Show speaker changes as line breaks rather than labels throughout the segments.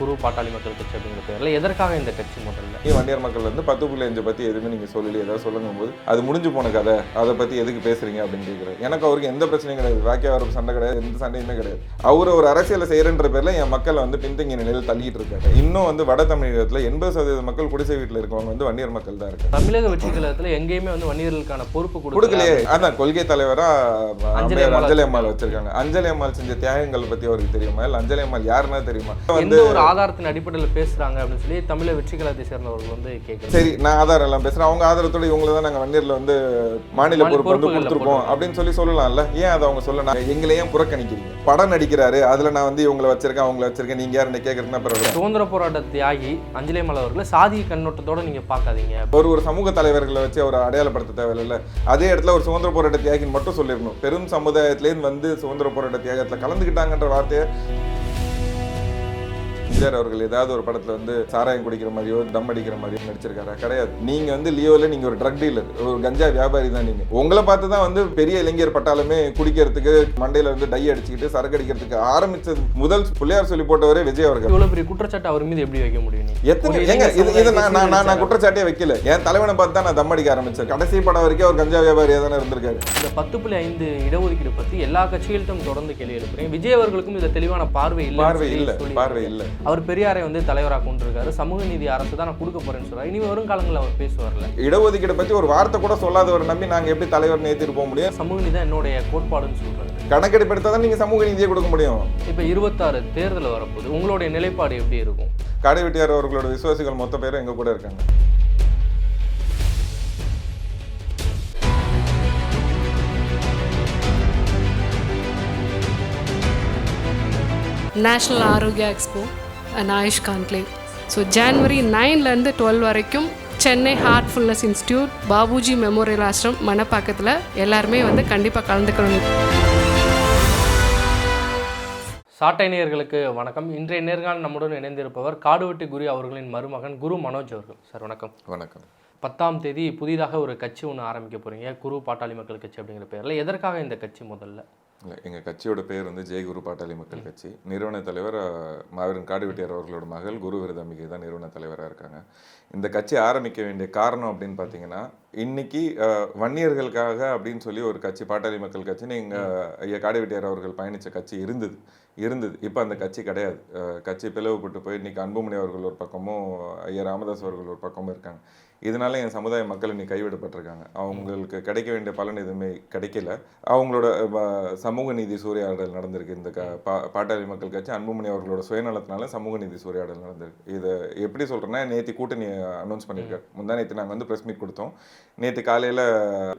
குரு பாட்டாளி மக்கள் கட்சி அப்படிங்கிற பேர்ல எதற்காக இந்த கட்சி முதல்ல?
நீ வண்டியர் மக்கள் வந்து பத்து புள்ளி அஞ்சு பற்றி எதுவுமே நீங்கள் சொல்லி ஏதாவது சொல்லுங்கும் போது அது முடிஞ்சு போன கதை. அதை பற்றி எதுக்கு பேசுறீங்க அப்படின்னு கேட்குறேன் எனக்கு அவருக்கு எந்த பிரச்சனையும் கிடையாது. வாக்கிய வரப்பு சண்டை கிடையாது எந்த சண்டையுமே கிடையாது. அவர் ஒரு அரசியலை செய்யறன்ற பேர்ல என் மக்களை வந்து பின்தங்கிய நிலையில் தள்ளிட்டு இருக்காங்க இன்னும் வந்து வட தமிழகத்தில் எண்பது சதவீத மக்கள் குடிசை வீட்டில் இருக்கவங்க வந்து வண்டியர் மக்கள் தான் இருக்காங்க.
தமிழக வெற்றி கழகத்துல எங்கேயுமே வந்து வன்னியர்களுக்கான பொறுப்பு
கொடுக்கலையே. அதான் கொள்கை தலைவரா
அஞ்சலி அம்மாள்
வச்சிருக்காங்க. அஞ்சலி அம்மாள் செஞ்ச தியாகங்கள் பத்தி அவருக்கு தெரியுமா? இல்ல அஞ்சலி அம்மாள் யாருன்னா தெரியுமா? வந்து
ஒரு ஆதாரத்தின் அடிப்படையில் பேசுறாங்க அப்படின்னு சொல்லி தமிழக வெற்றி கழகத்தை சேர்ந்தவர்கள் வந்து கேட்குறாங்க
சரி நான் ஆதாரம் எல்லாம் பேசுறேன். அவங்க ஆதாரத்தோட இவங்களை தான் நாங்க வன்னியர்ல வந்து மாநில பொறுப்பு வந்து கொடுத்துருக்கோம். அப்படின்னு சொல்லி சொல்லலாம்ல. ஏன் அதை அவங்க சொல்லலாம் எங்களை ஏன் புறக்கணிக்கிறீங்க? படம் நடிக்கிறாரு. அதுல நான் வந்து இவங்களை வச்சிருக்கேன் அவங்கள வச்சிருக்கேன். நீங்க யாருன்னு கேட்கறதுனா பரவாயில்ல.
சுதந்திர போராட்ட தியாகி அஞ்சலி அம்மாள் அவர்களை சாதிய கண்ணோட்டத்தோட நீங்க பார்க்காதீங்க.
ஒரு ஒரு சமூக தலைவர்களை வச்சு அவர் அடையாளப்படுத்த தேவையில்ல அதே இடத்துல ஒரு சுதந்திர போராட்ட தியாகின்னு மட்டும் சொல்லிடணும். பெரும் சமுதாயத்திலேருந்து வந்து சுதந்திர போராட்ட தியாகத்துல கலந்துக்கிட்டாங்கன்ற வார்த்தையை எம்ஜிஆர் அவர்கள் ஏதாவது ஒரு படத்துல வந்து சாராயம் குடிக்கிற மாதிரியோ தம் அடிக்கிற மாதிரியோ நடிச்சிருக்காரா? கிடையாது. நீங்க வந்து லியோல நீங்க ஒரு ட்ரக் டீலர் ஒரு கஞ்சா வியாபாரி தான் நீங்க. உங்களை பார்த்து தான் வந்து பெரிய இளைஞர் பட்டாலுமே குடிக்கிறதுக்கு மண்டையில வந்து டை அடிச்சுக்கிட்டு சரக்கு அடிக்கிறதுக்கு ஆரம்பிச்சது முதல் பிள்ளையார் சொல்லி போட்டவரே விஜய் அவர்கள்.
இவ்வளவு பெரிய குற்றச்சாட்டு அவர் மீது எப்படி வைக்க முடியும்?
எத்தனை ஏங்க இது இது நான் நான் நான் குற்றச்சாட்டே வைக்கல. என் தலைவனை பார்த்து தான் நான் தம் அடிக்க ஆரம்பிச்சேன். கடைசி படம் வரைக்கும் அவர் கஞ்சா வியாபாரியா தானே இருந்திருக்காரு.
இந்த பத்து புள்ளி ஐந்து இடஒதுக்கீடு பத்தி எல்லா கட்சிகள்கிட்டும் தொடர்ந்து கேள்வி எழுப்புறீங்க. விஜய் அவர்களுக்கும் இதுல தெளிவான பார்வை இல்லை
பார்வை இல்ல பார்வை இல்ல.
அவர் பெரியாரை வந்து தலைவராக கொண்டிருக்காரு. சமூக நீதி அரசு தான் நான் கொடுக்க போறேன்னு சொல்றாரு. இனி வரும் காலங்களில் அவர் பேசுவார்ல.
இடஒதுக்கீடு பத்தி ஒரு வார்த்தை கூட சொல்லாதவரை நம்பி நாங்க எப்படி தலைவர் நேத்திட்டு போக முடியும்?
சமூக நீதி தான் என்னுடைய கோட்பாடுன்னு சொல்றாரு.
கணக்கெடுப்பு எடுத்தா தான் நீங்க சமூக நீதியை கொடுக்க முடியும்.
இப்போ இருபத்தாறு தேர்தல் வரப்போகுது. உங்களுடைய நிலைப்பாடு எப்படி இருக்கும்?
காடை வெட்டியார் அவர்களோட விசுவாசிகள் மொத்த பேரும் எங்க கூட இருக்காங்க?
National Arogya expo AYUSH conclave so January நைன்லேருந்து twelve வரைக்கும் Chennai Heartfulness institute Babuji memorial ashram மணப்பாக்கத்தில் எல்லாருமே வந்து கண்டிப்பாக கலந்துக்கணும்.
சாட்டை நேயர்களுக்கு வணக்கம். இன்றைய நேர்காணல் நம்முடன் இணைந்திருப்பவர் காடுவெட்டி குரு அவர்களின் மருமகன் குரு மனோஜ் அவர்கள். சார் வணக்கம்.
வணக்கம்.
பத்தாம் தேதி புதிதாக ஒரு கட்சி ஒன்று ஆரம்பிக்க போறீங்க. குரு பாட்டாளி மக்கள் கட்சி அப்படிங்கிற பேர்ல. எதற்காக இந்த கட்சி முதல்ல?
இல்ல, எங்க கட்சியோட பேர் வந்து ஜெயகுரு பாட்டாளி மக்கள் கட்சி. நிறுவன தலைவர் மாவீரன் காடு வெட்டியார் அவர்களோட மகள் குரு விருதம்பிகை தான் நிறுவன தலைவராக இருக்காங்க. இந்த கட்சி ஆரம்பிக்க வேண்டிய காரணம் அப்படின்னு பார்த்தீங்கன்னா இன்னைக்கு வன்னியர்களுக்காக அப்படின்னு சொல்லி ஒரு கட்சி பாட்டாளி மக்கள் கட்சின்னு எங்க ஐயா காடு வெட்டியார் அவர்கள் பயணிச்ச கட்சி இருந்தது. இருந்தது. இப்போ அந்த கட்சி கிடையாது. கட்சி பிளவுபட்டு போய் இன்னைக்கு அன்புமணி அவர்கள் ஒரு பக்கமும் ஐயா ராமதாஸ் அவர்கள் ஒரு பக்கமும் இருக்காங்க. இதனால என் சமுதாய மக்கள் இன்னைக்கு கைவிடப்பட்டிருக்காங்க. அவங்களுக்கு கிடைக்க வேண்டிய பலன் எதுவுமே கிடைக்கல. அவங்களோட சமூக நீதி சூறையாடல் நடந்திருக்கு. இந்த க பா பாட்டாளி மக்கள் கட்சி அன்புமணி அவர்களோட சுயநலத்தினால சமூக நீதி சூறையாடல் நடந்திருக்கு. இதை எப்படி சொல்றேன்னா நேற்று கூட்டணி அனௌன்ஸ் பண்ணியிருக்காரு. முந்தா நேற்று நாங்கள் வந்து ப்ரெஸ் மீட் கொடுத்தோம். நேற்று காலையில்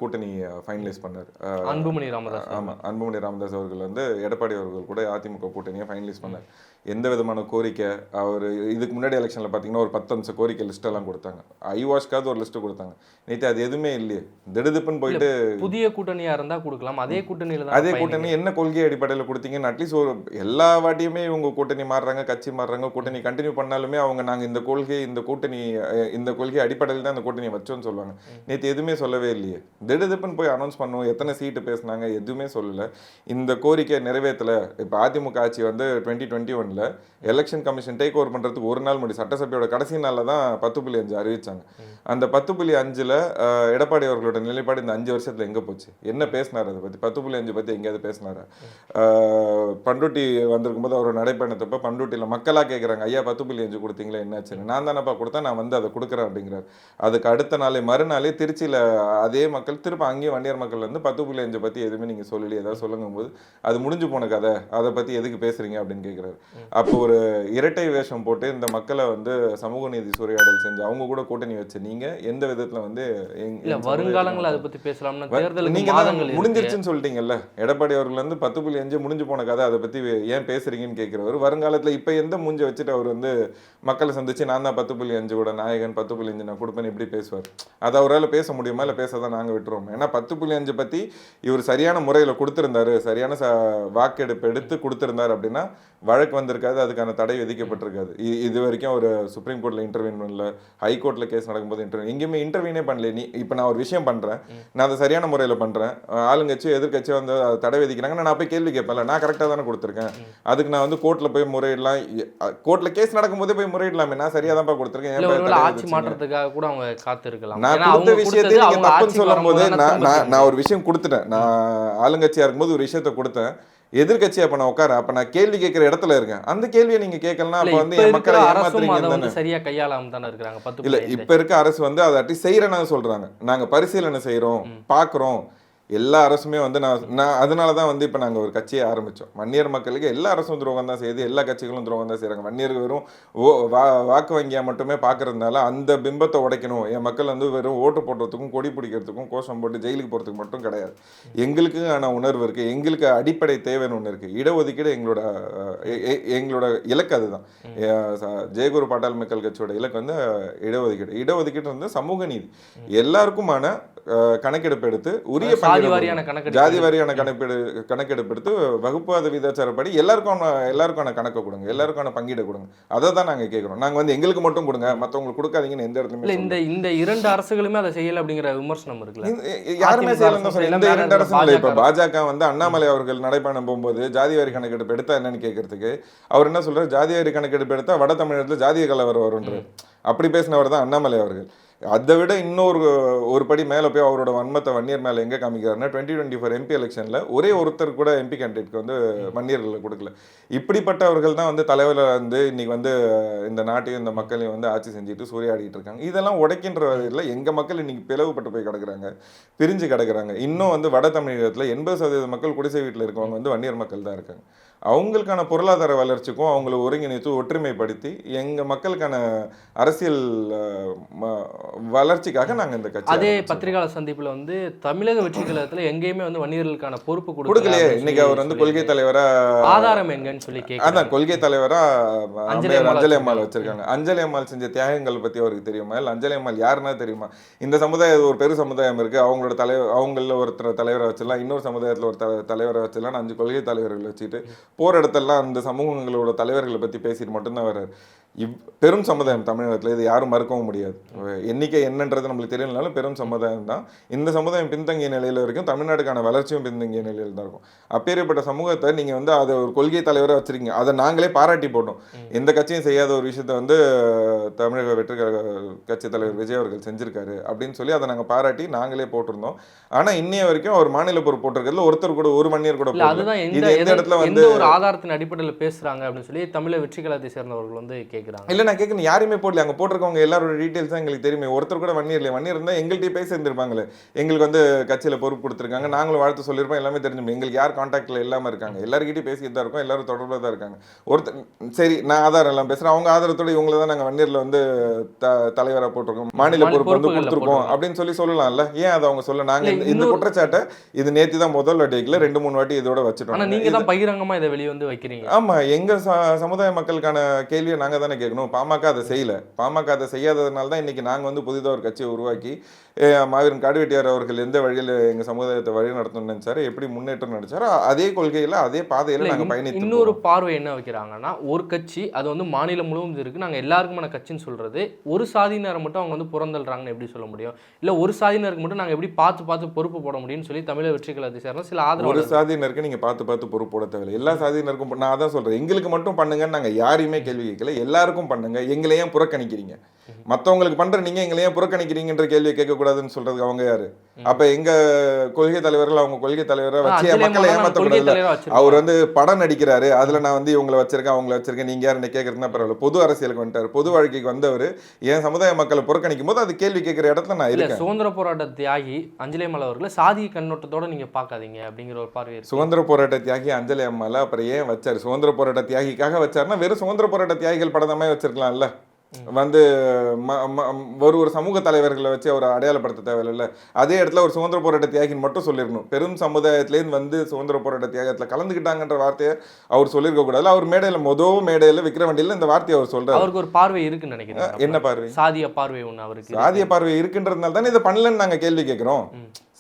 கூட்டணி ஃபைனலைஸ் பண்ணார்.
அன்புமணி ராமதாஸ்
ஆமா அன்புமணி ராமதாஸ் அவர்கள் வந்து எடப்பாடி அவர்கள் கூட அதிமுக கூட்டணியை ஃபைனலைஸ் பண்ணார். எந்த விதமான கோரிக்கை? அவர் இதுக்கு முன்னாடி எலெக்ஷனில் பார்த்தீங்கன்னா ஒரு பத்து அம்ச கோரிக்கை எல்லாம் கொடுத்தாங்க. ஐவாஷ்காவது ஒரு லிஸ்ட் கொடுத்தாங்க. நேற்று அது எதுவுமே இல்லையே. திடுதிப்புன்னு போயிட்டு
புதிய கூட்டணியா இருந்தா கொடுக்கலாம். அதே கூட்டணியில தான்
அதே. கூட்டணி என்ன கொள்கை அடிப்படையில் கொடுத்தீங்கன்னு அட்லீஸ்ட் ஒரு எல்லா வாட்டியுமே இவங்க கூட்டணி மாறுறாங்க கட்சி மாறுறாங்க கூட்டணி கண்டினியூ பண்ணாலுமே அவங்க நாங்கள் இந்த கொள்கை இந்த கூட்டணி இந்த கொள்கை அடிப்படையில் தான் இந்த கூட்டணியை வச்சோம்னு சொல்லுவாங்க. நேற்று எதுவுமே சொல்லவே இல்லையே. திடுதிப்புன்னு போய் அனௌன்ஸ் பண்ணுவோம். எத்தனை சீட்டு பேசுனாங்க எதுவுமே சொல்லல. இந்த கோரிக்கை நிறைவேற்றல இப்போ அதிமுக ஆட்சி வந்து டுவெண்ட்டி டுவெண்ட்டி ஒன்ல எலெக்ஷன் கமிஷன் டேக் ஓவர் பண்ணுறதுக்கு ஒரு நாள் முடி சட்டசபையோட கடைசி நாளில் தான் பத்து புள்ளி அஞ்சு அறிவிச்சாங்க. அந்த பத்து புள்ளி அஞ்சில் எடப்பாடி அவர்களோட நிலைப்பாடு இந்த அஞ்சு வருஷத்துல எங்கே போச்சு? என்ன பேசினார் அதை பற்றி பத்து புள்ளி அஞ்சு பற்றி எங்கேயாவது பேசினாரா? பண்ருட்டி வந்திருக்கும் போது அவர் நடைப்பயணத்தப்ப பண்ருட்டியில் மக்களா கேட்குறாங்க ஐயா பத்து புள்ளி அஞ்சு கொடுத்தீங்களா என்னாச்சுன்னு? நான் தானப்பா கொடுத்தேன் நான் வந்து அதை கொடுக்குறேன் அப்படிங்கிறார். அதுக்கு அடுத்த நாளே மறுநாளே திருச்சியில அதே மக்கள் திரும்ப அங்கேயும் வண்டியர் மக்கள் வந்து பத்து புள்ளி அஞ்சு பற்றி எதுவுமே நீங்கள் சொல்லலையே ஏதாவது சொல்லுங்கும் போது அது முடிஞ்சு போன கதை அதை பற்றி எதுக்கு பேசுறீங்க? அப்படின்னு கேட்குறாரு அப்போ ஒரு இரட்டை வேஷம் போட்டு இந்த மக்களை வந்து சமூக நீதி சூறையாடல் செஞ்சு அவங்க கூட கூட்டணி வச்சு நீங்க எந்த விதத்துல வந்து
வருங்காலங்கள் அதை பத்தி பேசலாம்னா
நீங்க தான். முடிஞ்சிருச்சுன்னு சொல்லிட்டீங்கல்ல. எடப்பாடி அவர்கள் வந்து பத்து புள்ளி அஞ்சு முடிஞ்சு போன கதை அதை பத்தி ஏன் பேசுறீங்கன்னு கேட்கிறவர் வருங்காலத்துல இப்ப எந்த மூஞ்ச வச்சுட்டு அவர் வந்து மக்களை சந்திச்சு நான் தான் பத்து புள்ளி அஞ்சு கூட நாயகன் பத்து புள்ளி அஞ்சு நான் கொடுப்பேன் எப்படி பேசுவார்? அதை அவரால் பேச முடியுமா? இல்லை பேசதான் நாங்க விட்டுருவோம்? ஏன்னா பத்து புள்ளி அஞ்சு பத்தி இவர் சரியான முறையில கொடுத்திருந்தாரு. சரியான ச- வாக்கெடுப்பு எடுத்து கொடுத்திருந்தாரு அப்படின்னா வழக்கு வந்திருக்காது அதுக்கான தடை விதிக்கப்பட்டிருக்காது. இது வரைக்கும் ஒரு சுப்ரீம் கோர்ட்ல இன்டர்வியூன் பண்ணல ஹை கோர்ட்ல கேஸ் நடக்கும்போது இன்டர்வியூ எங்கேயுமே இன்டர்வியூனே பண்ணல. நீ இப்போ நான் ஒரு விஷயம் பண்றேன் நான் அதை சரியான முறையில் பண்றேன் அஹ் ஆளுங்கட்சி எதிர்க்கட்சி வந்து அதை தடை விதிக்கிறாங்க. நான் போய் கேள்வி கேட்பேன்ல நான் கரெக்டாக தானே கொடுத்துருக்கேன். அதுக்கு நான் வந்து கோர்ட்ல போய் முறையிடலாம் கோர்ட்ல கேஸ் நடக்கும்போதே போய் முறையிடலாமே நான் சரியா தான் கொடுத்துருக்கேன்
ஆட்சி? மாற்றத்துக்காக கூட அவங்க
நான் கொடுத்த விஷயத்தை
கொடுத்தது
நீங்க
அவங்க
தப்புன்னு
ஆட்சிக்கு
சொல்லும் போது
வரும்போது
நான் நான். நான் ஒரு விஷயம் கொடுத்துட்டேன். நான் ஆளுங்கட்சியா இருக்கும்போது ஒரு விஷயத்த கொடுத்தேன். எதிர்க்கட்சி அப்ப நான் உட்கார அப்ப நான் கேள்வி கேட்கிற இடத்துல இருக்கேன். அந்த கேள்வியை நீங்க கேட்கலாம் அப்ப வந்து என் மக்களை ஏமாத்துறீங்க
சரியா கையாளாம தானே இருக்கிறாங்க.
இல்ல. இப்ப இருக்க அரசு வந்து அதை அட்டி செய்யறேன்னு சொல்றாங்க. நாங்க பரிசீலனை செய்றோம் பாக்குறோம். எல்லா அரசுமே வந்து நான் நான் அதனால தான் வந்து இப்போ நாங்கள் ஒரு கட்சியை ஆரம்பித்தோம் வன்னியர் மக்களுக்கு எல்லா அரசும் துரோகம் தான் செய்யுது எல்லா கட்சிகளும் துரோகம் தான் செய்கிறாங்க வன்னியர் வெறும் ஓ வா வாக்கு வங்கியாக மட்டுமே பார்க்கறதுனால அந்த பிம்பத்தை உடைக்கணும். என் மக்கள் வந்து வெறும் ஓட்டு போடுறதுக்கும் கொடி பிடிக்கிறதுக்கும் கோஷம் போட்டு ஜெயிலுக்கு போகிறதுக்கு மட்டும் கிடையாது. எங்களுக்கு ஆன உணர்வு இருக்குது எங்களுக்கு அடிப்படை தேவைன்னு ஒன்று இருக்குது இடஒதுக்கீடு எங்களோட எங்களோட இலக்கு அதுதான். ஜெயகுரு பாட்டாள் மக்கள் கட்சியோட இலக்கு வந்து இடஒதுக்கீடு. இடஒதுக்கீடு வந்து சமூக நீதி. எல்லாருக்குமான கணக்கெடுப்பு எடுத்து உரிய
சாதி வாரியான. கணக்கெடுப்பு
ஜாதி வாரியான கணக்கெடு கணக்கெடுப்பு எடுத்து வகுப்பாத விதாச்சாரப்படி எல்லாருக்கும் எல்லாருக்கான கணக்கை கொடுங்க. எல்லாருக்கான பங்கீடை கொடுங்க. அதை தான் நாங்கள் கேட்குறோம். நாங்கள் வந்து எங்களுக்கு மட்டும் கொடுங்க. மற்றவங்களுக்கு கொடுக்காதீங்கன்னு எந்த
இல்ல
இடத்துலையுமே
இந்த இந்த இரண்டு அரசுகளுமே அதை செய்யல அப்படிங்கிற விமர்சனம் இருக்குல்ல?
இந்த- யாருமே
அதிமுக
செய்யலன்னு தான்
அரசு
சொல்றேன்.
செய்யல,
இந்த இரண்டு அரசும் இல்லை. இப்ப
பாஜக
பாஜக வந்து அண்ணாமலை அவர்கள் நடைபயணம் போகும்போது ஜாதி வாரி கணக்கெடுப்பு எடுத்தா என்னன்னு கேட்கறதுக்கு அவர் என்ன சொல்றாரு? ஜாதி வாரி கணக்கெடுப்பு எடுத்தா வட தமிழகத்துல ஜாதிய கலவரம் வரும்ன்றாரு. அப்படி பேசினவர் தான் அண்ணாமலை அவர்கள். அதை விட இன்னொரு ஒரு படி மேலே போய் அவரோட வன்மத்தை வன்னியர் மேலே எங்கே காமிக்கிறாருன்னா டுவெண்ட்டி டுவெண்ட்டி ஃபோர் எம்பி எலெக்ஷனில் ஒரே ஒருத்தர் கூட எம்பி கேண்டிடேட்க்கு வந்து வன்னியர்களை கொடுக்கல. இப்படிப்பட்டவர்கள் தான் வந்து தலைவராக வந்து இன்னைக்கு வந்து இந்த நாட்டையும் இந்த மக்களையும் வந்து ஆட்சி செஞ்சுட்டு சூறையாடிட்டு இருக்காங்க. இதெல்லாம் உடைக்கின்ற வகையில் எங்கள் மக்கள் இன்னைக்கு பிளவுபட்டு போய் கிடக்குறாங்க பிரிஞ்சு கிடக்குறாங்க. இன்னும் வந்து வட தமிழகத்தில் எண்பது சதவீத மக்கள் குடிசை வீட்டில் இருக்கவங்க வந்து வன்னியர் மக்கள் தான் இருக்காங்க. அவங்களுக்கான பொருளாதார வளர்ச்சிக்கும் அவங்கள ஒருங்கிணைத்து ஒற்றுமைப்படுத்தி எங்கள் மக்களுக்கான அரசியல் ம- வளர்ச்சிக்காக நாங்கள் இந்த கட்சி
அதே. பத்திரிகையாளர் சந்திப்புல வந்து தமிழக வெற்றி கழகத்துல எங்கேயுமே வந்து வன்னியர்களுக்கான பொறுப்பு கொடுக்கல
கொடுக்கலையே. இன்னைக்கு அவர் வந்து. கொள்கை தலைவரா
ஆதாரம் எங்கன்னு சொல்லி
அதான் கொள்கை தலைவரா
அஞ்சலி அம்மாள் வச்சிருக்காங்க.
அஞ்சலி அம்மாள் செஞ்ச தியாகங்கள் பத்தி அவருக்கு தெரியுமா? இல்ல அஞ்சலி அம்மாள் யாருன்னா தெரியுமா? இந்த சமுதாயம் ஒரு பெரு சமுதாயம் இருக்கு. அவங்களோட தலைவர் அவங்கள ஒருத்தர் தலைவரை வச்சிடலாம் இன்னொரு சமுதாயத்துல ஒரு த- தலைவரை வச்சிடலாம் அஞ்சு கொள்கை தலைவர்கள் வச்சுட்டு போற இடத்தெல்லாம் அந்த சமூகங்களோட தலைவர்களை பத்தி பேசிட்டு மட்டும்தான் வர்றாரு. இவ் பெரும் சமுதாயம் தமிழகத்துல இது யாரும் மறுக்கவும் முடியாது. எண்ணிக்கை என்னன்றது நம்மளுக்கு தெரியலனாலும் பெரும் சமுதாயம் தான் இந்த சமுதாயம் பின்தங்கிய நிலையில வரைக்கும் தமிழ்நாட்டுக்கான வளர்ச்சியும் பின்தங்கிய நிலையில தான் இருக்கும். அப்பேற்பட்ட சமூகத்தை நீங்க வந்து அதை ஒரு கொள்கை தலைவராக வச்சிருக்கீங்க. அதை நாங்களே பாராட்டி போட்டோம். எந்த கட்சியும் செய்யாத ஒரு விஷயத்த வந்து தமிழக வெற்றி கட்சி தலைவர் விஜய் அவர்கள் செஞ்சிருக்காரு அப்படின்னு சொல்லி அதை நாங்க பாராட்டி நாங்களே போட்டிருந்தோம். ஆனா இன்னைய வரைக்கும் அவர் மாநில பொறுப்பு போட்டிருக்கிறதுல ஒருத்தர் கூட ஒரு மணியர் கூட இது
எந்த
இடத்துல வந்து
ஒரு ஆதாரத்தின் அடிப்படையில் பேசுறாங்க அப்படின்னு சொல்லி தமிழக வெற்றி கழகத்தை சேர்ந்தவர்கள் வந்து கேட்கறாங்க
இல்ல நான் கேட்கணும் யாருமே போடல. அங்க போட்டிருக்கவங்க எல்லாரோட டீடைல்ஸ் தான் எங்களுக்கு தெரியுமே. ஒருத்தர் கூட வன்னியர் இல்லையா வன்னியர் இருந்தா எங்கள்கிட்ட பேசி இருந்திருப்பாங்களே. எங்களுக்கு வந்து கட்சியில பொறுப்பு கொடுத்துருக்காங்க. நாங்களும் வாழ்த்து சொல்லியிருப்போம். எல்லாமே தெரிஞ்சு எங்களுக்கு யார் கான்டாக்ட்ல இல்லாம இருக்காங்க? எல்லாருக்கிட்டையும் பேசிட்டு தான் இருக்கோம். எல்லாரும் தொடர்புல தான் இருக்காங்க. ஒருத்தர் சரி நான் ஆதாரம் எல்லாம் பேசுறேன். அவங்க ஆதாரத்தோட இவங்கள தான் நாங்க வன்னியர்ல வந்து த- தலைவரா போட்டிருக்கோம். மாநில பொறுப்பு வந்து கொடுத்துருக்கோம். அப்படின்னு சொல்லி சொல்லலாம்ல. ஏன் அதை அவங்க சொல்ல நாங்க
இல்ல,
இந்த- குற்றச்சாட்டை இது நேத்தி தான் முதல் வாட்டிக்கல. ரெண்டு மூணு வாட்டி இதோட வச்சுட்டோம்.
நீங்க தான் பகிரங்கமா இதை வெளியே வந்து வைக்கிறீங்க.
ஆமா எங்க ச- சமுதாய மக்களுக்கான கேள்வியை நாங்க தானே கேட்கணும். பாமக அதை செய்யல. பாமக அதை செய்யாததுனால தான் இன்னைக்கு நாங்க வந்து புதிதாக ஒரு கட்சியை உருவாக்கி மாவீரன் காடுவெட்டியார் அவர்கள் எந்த வழியில எங்க சமுதாயத்தை வழி நடத்தணும்னு நினைச்சாரு? எப்படி முன்னேற்றம் நினைச்சாரோ அதே கொள்கையில அதே பாதையில
இல்ல,
நாங்க
இன்-
பயணித்து
இன்னொரு. பார்வை என்ன வைக்கிறாங்கன்னா ஒரு கட்சி அது வந்து மாநிலம் முழுவதும் இருக்கு. நாங்க எல்லாருக்குமான கட்சின்னு சொல்றது ஒரு சாதியினரை மட்டும் அவங்க வந்து புறந்தள்ளுறாங்கன்னு எப்படி சொல்ல முடியும்? இல்ல ஒரு சாதியினருக்கு மட்டும் நாங்க எப்படி பார்த்து பார்த்து பொறுப்பு போட முடியும்னு சொல்லி தமிழக வெற்றி கழகத்தை சேர்ந்த சில
ஒரு
ஆதரவு
சாதியினருக்கு நீங்க பார்த்து பார்த்து பொறுப்பு போட தேவையில்லை. எல்லா சாதியினருக்கும் நான் அதான் சொல்றேன். எங்களுக்கு மட்டும் பண்ணுங்கன்னு நாங்க யாரையுமே கேள்வி கேட்கல. எல்லாருக்கும் பண்ணுங்க. எங்களை ஏன் புறக்கணிக்கிறீங்க? மத்தவங்களுக்கு பண்ற நீங்க எங்களை ஏன் புறக்கணிக்கிறீங்கன்ற கேள்வியை கேட்கக்கூடாதுன்னு சொல்றதுக்கு அவங்க யாரு? அப்ப எங்க கொள்கை தலைவர்கள் அவங்க கொள்கை தலைவரை வச்சு மக்களை
வச்சிருக்கோம்.
அவர் வந்து படம் நடிக்கிறாரு. அதுல நான் வந்து இவங்களை வச்சிருக்கேன் அவங்கள வச்சிருக்கேன். நீங்க யாருன்னு கேட்கறதுனா பரவாயில்ல. பொது அரசியலுக்கு வந்துட்டாரு. பொது வாழ்க்கைக்கு வந்தவர். என் சமுதாய மக்களை புறக்கணிக்கும் போது அது கேள்வி கேட்கிற இடத்துல நான் இருக்கேன்.
சுதந்திர போராட்ட தியாகி அஞ்சலி மலை அவர்களை சாதி கண்ணோட்டத்தோட நீங்க பார்க்காதீங்க அப்படிங்கிற ஒரு பார்வை
சுதந்திர போராட்ட தியாகி அஞ்சலி அம்மால அப்புறம் ஏன் வச்சாரு? சுதந்திர போராட்ட தியாகிக்காக வச்சாருன்னா வெறும் சுதந்திர போராட்ட தியாகிகள் படமே வச்சிருக்கலாம்ல. வந்து ஒரு ஒரு சமூக தலைவர்களை வச்சு அவரை அடையாளப்படுத்த தேவையில்ல. அதே இடத்துல ஒரு சுதந்திர போராட்ட தியாகின்னு மட்டும் சொல்லிடணும். பெரும் சமுதாயத்திலேருந்து வந்து சுதந்திர போராட்ட தியாகத்துல கலந்துக்கிட்டாங்கன்ற வார்த்தையை அவர் சொல்லியிருக்க கூடாது. அவர் மேடையில மொதல் மேடையில விக்கிரவண்டியில இந்த வார்த்தையை அவர் சொல்றாரு.
அவருக்கு ஒரு பார்வை இருக்குன்னு நினைக்கிறேன்
என்ன பார்வை?
சாதிய பார்வை ஒண்ணு அவருக்கு
சாதிய பார்வை இருக்குன்றதுனால தானே இதை பண்ணலன்னு நாங்க கேள்வி கேட்கிறோம்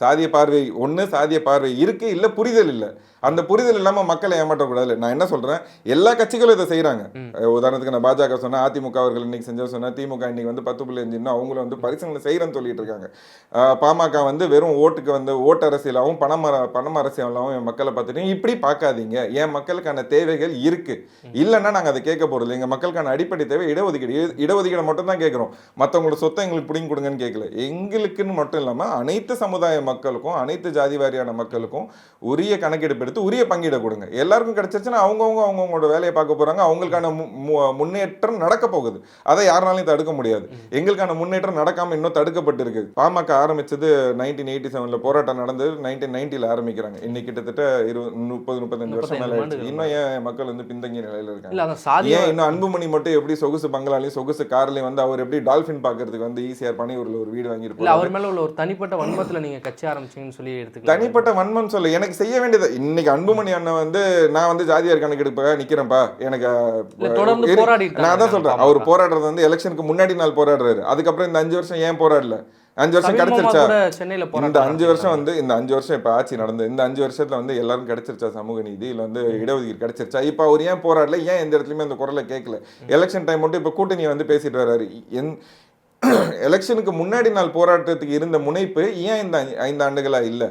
சாதிய பார்வை ஒண்ணு சாதிய பார்வை இருக்கு இல்ல புரிதல் இல்ல. அந்த புரிதல் இல்லாம மக்களை ஏமாற்றக்கூடாது நான் என்ன சொல்றேன்? எல்லா கட்சிகளும் இதை செய்றாங்க. அஹ் உதாரணத்துக்கு நான் பாஜக சொன்னேன் அதிமுக அவர்கள் இன்னைக்கு செஞ்சா சொன்னேன் திமுக இன்னைக்கு வந்து பத்து புள்ளி அஞ்சு இன்னும் அவங்களும் வந்து பரிசங்களை செய்யறேன்னு சொல்லிட்டு இருக்காங்க. பாமக வந்து வெறும் ஓட்டுக்கு வந்து ஓட்டு அரசியலாகவும் பணம் பணம் அரசியலாகவும் என் மக்களை பார்த்துட்டு இப்படி பார்க்காதீங்க. என் மக்களுக்கான தேவைகள் இருக்கு. இல்லைன்னா நாங்க அதை கேட்க போறது எங்க மக்களுக்கான அடிப்படை தேவை இடஒதுக்கீடு. இட- இடஒதுக்கீடு மட்டும் தான் கேட்கிறோம். மற்றவங்களோட சொத்தை எங்களுக்கு பிடிங்கி கொடுங்கன்னு கேட்கல. எங்களுக்குன்னு மட்டும் இல்லாம அனைத்து சமுதாய மக்களுக்கும் அனைத்து ஜாதி வாரியான மக்களுக்கும் உரிய கணக்கெடுப்பு எடுத்து உரிய பங்கீடு கொடுங்க. எல்லாருக்கும் கிடைச்சிருச்சுன்னா அவங்கவுங்க அவங்கவுங்களோட வேலையை பார்க்க போறாங்க. அவங்களுக்கான முன்னேற்றம் நடக்க போகுது. அதை யாருனாலையும் தடுக்க முடியாது. எங்களுக்கான முன்னேற்றம் நடக்காம இன்னும் தடுக்கப்பட்டு இருக்கு பாமக ஆரம்பிச்சது நைன்டீன் எயிட்டி செவன்ல போராட்டம் நடந்தது. நைன்டீன் நைன்டில ஆரம்பிக்கிறாங்க. இன்னைக்கு கிட்டத்தட்ட இருபது முப்பது முப்பத்தஞ்சு வருஷம் மேல ஆயிடுச்சு. இன்னும் ஏன் மக்கள் வந்து பின்தங்கிய நிலையில இருக்காங்க? ஏன் இன்னும் அன்புமணி மட்டும் எப்படி சொகுசு பங்களாலையும் சொகுசு கார்லயும் வந்து அவர் எப்படி டால்பின் பாக்குறதுக்கு வந்து ஈஸியார் பணியூர்ல ஒரு வீடு போறாரு.
அவர் மேல உள்ள ஒரு தனிப்பட்ட வன்மத்துல நீங்க கட்சி ஆரம்பிச்சீங்கன்னு சொல்லி எடுத்துக்கலாம்
தனிப்பட்ட வன்மம் சொல்ல. எனக்கு செய்ய வேண்டியது இன்னைக்கு அன்புமணி அண்ணன் வந்து நான் வந்து ஜாதியார் கணக்கெடுப்பாக நிக்கிறேன்ப்பா. எனக்கு நான்
தான்
சொல்றேன். அவர். போராடுறது வந்து எலெக்ஷனுக்கு முன்னாடி நாள் போராடுறாரு. அதுக்கப்புறம் இந்த அஞ்சு வருஷம் ஏன் போராடல? அஞ்சு வருஷம் கிடைச்சிருச்சா?
சென்னையில
இந்த அஞ்சு வருஷம் வந்து இந்த அஞ்சு வருஷம் இப்ப ஆட்சி நடந்து இந்த அஞ்சு வருஷத்துல வந்து எல்லாரும் கிடைச்சிருச்சா? சமூக நீதி இல்ல வந்து இடஒதுக்கீடு கிடைச்சிருச்சா? இப்ப அவர் ஏன் போராடல? ஏன் எந்த இடத்துலயுமே அந்த குரலை கேட்கல எலெக்ஷன் டைம் மட்டும் இப்ப கூட்டணி வந்து பேசிட்டு வர்றாரு. என் எலெக்ஷனுக்கு முன்னாடி நாள் போராட்டத்துக்கு இருந்த முனைப்பு ஏன் இந்த ஐந்து ஆண்டுகளா இல்ல?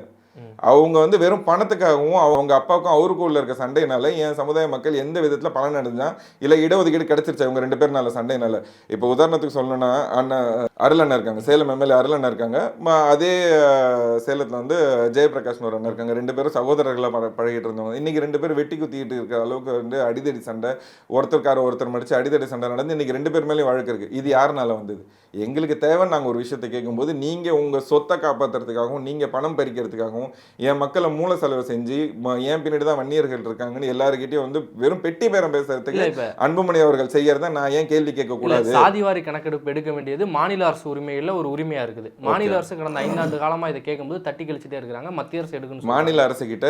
அவங்க வந்து வெறும் பணத்துக்காகவும் அவங்க அப்பாவுக்கும் அவருக்கும் உள்ள இருக்க சண்டையினால என் சமுதாய மக்கள் எந்த விதத்துல பலன் அடைஞ்சா இல்ல இடஒதுக்கீடு கிடைச்சிருச்சு அவங்க ரெண்டு பேர்னால சண்டையினால? இப்போ உதாரணத்துக்கு சொல்லணும்னா அண்ணன் அருளண்ணா இருக்காங்க. சேலம் எம்எல்ஏ அருளண்ணா இருக்காங்க. அதே சேலத்தில் சேலத்துல வந்து ஜெயபிரகாஷ்னு ஒரு அண்ணன் இருக்காங்க. ரெண்டு பேரும் சகோதரர்களா பழ- பழகிட்டு இருந்தவங்க. இன்னைக்கு ரெண்டு பேரும் வெட்டி குத்திட்டு இருக்கிற அளவுக்கு வந்து அடிதடி சண்டை ஒருத்தருக்கார ஒருத்தர் மடிச்சு அடிதடி சண்டை நடந்து இன்னைக்கு ரெண்டு பேர் மேலேயும் வழக்கு இருக்கு. இது யாருனால வந்தது? எங்களுக்கு தேவை நாங்க ஒரு விஷயத்தை கேட்கும்போது நீங்க உங்க சொத்தை காப்பாத்துறதுக்காகவும் நீங்க பணம் பறிக்கிறதுக்காகவும் என் மக்களை மூல செலவு செஞ்சு என் பின்னாடி தான் வன்னியர்கள் இருக்காங்கன்னு எல்லாருக்கிட்டையும் வந்து வெறும் பெட்டி பேரம் பேசுறதுக்கு அன்புமணி அவர்கள் செய்யறத நான் ஏன் கேள்வி கேட்க
இல்ல
கூடாது
சாதிவாரி கணக்கெடுப்பு எடுக்க வேண்டியது மாநில அரசு உரிமைகள்ல ஒரு உரிமையா இருக்குது. மாநில அரசு கடந்த ஐந்தாண்டு காலமா இதை கேட்கும்போது தட்டி கழிச்சிட்டே இருக்கிறாங்க. மத்திய அரசு எடுக்கணும்.
மாநில அரசு கிட்ட